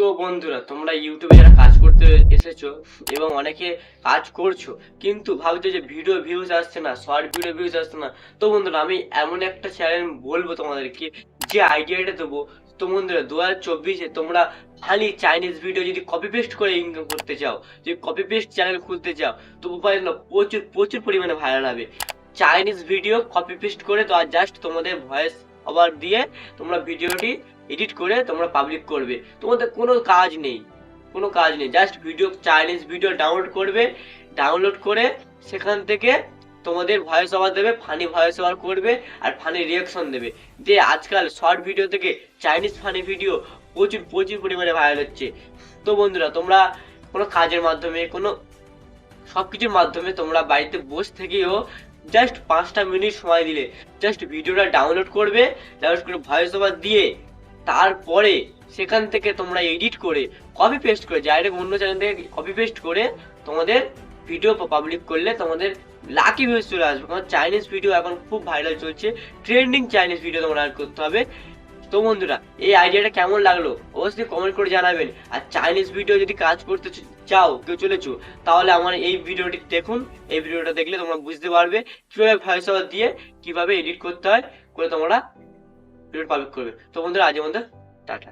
তো বন্ধুরা, তোমরা ইউটিউবে যারা কাজ করতে এসেছ এবং অনেকে কাজ করছ, কিন্তু ভাবছ যে ভিডিও ভিউজ আসছে না শর্ট ভিডিও ভিউজ আসছে না, তো বন্ধুরা, আমি এমন একটা চ্যানেল বলব তোমাদেরকে, যে আইডিয়াটা দেবো। তো বন্ধুরা দু হাজার চব্বিশে তোমরা খালি চাইনিজ ভিডিও যদি কপি পেস্ট করে ইনকাম করতে চাও, যদি কপি পেস্ট চ্যানেল খুলতে চাও, তো উপায় না প্রচুর প্রচুর পরিমাণে ভাইরাল হবে। চাইনিজ ভিডিও কপি পেস্ট করে তো আর জাস্ট তোমাদের ভয়েস ওভার দিয়ে তোমরা ভিডিওটি এডিট করে তোমরা পাবলিক করবে। তোমাদের কোনো কাজ নেই, কোনো কাজ নেই। Just video Chinese video download করবে ডাউনলোড করে সেখান থেকে তোমাদের ভয়েস ওভার দেবে ফানি ভয়েস ওভার করবে আর ফানি রিয়াকশন দেবে। যে আজকাল শর্ট ভিডিও থেকে চাইনিজ ফানি ভিডিও প্রচুর প্রচুর পরিমাণে ভাইরাল হচ্ছে। তো বন্ধুরা, তোমরা কোনো কাজের মাধ্যমে, কোনো সব কিছুর মাধ্যমে তোমরা বাড়িতে বসে থেকেও জাস্ট পাঁচটা মিনিট সময় দিলে জাস্ট ভিডিওটা ডাউনলোড করবে ডাউনলোড করে ভয়েস ওভার দিয়ে তারপরে সেখান থেকে তোমরা এডিট করে কপি পেস্ট করে ডাইরেক্ট অন্য চ্যানেল থেকে কপি পেস্ট করে তোমাদের ভিডিও পাবলিক করলে তোমাদের লাকি ভিউজ চলে আসবে। কারণ চাইনিজ ভিডিও এখন খুব ভাইরাল চলছে। ট্রেন্ডিং চাইনিজ ভিডিও তোমরা করতে হবে। তো বন্ধুরা, এই আইডিয়াটা কেমন লাগল? অবশ্যই কমেন্ট করে জানাবেন। আর চাইনিজ ভিডিও যদি কাজ করতে চাও, কেউ চলেছো, তাহলে আমার এই ভিডিওটি দেখুন। এই ভিডিওটা দেখলে তোমরা বুঝতে পারবে কীভাবে ভয়েস দিয়ে কীভাবে এডিট করতে হয়। করে তোমরা ভিডিও পাবলিক করবে তো বন্ধুরা আজ বন্ধু টাটা।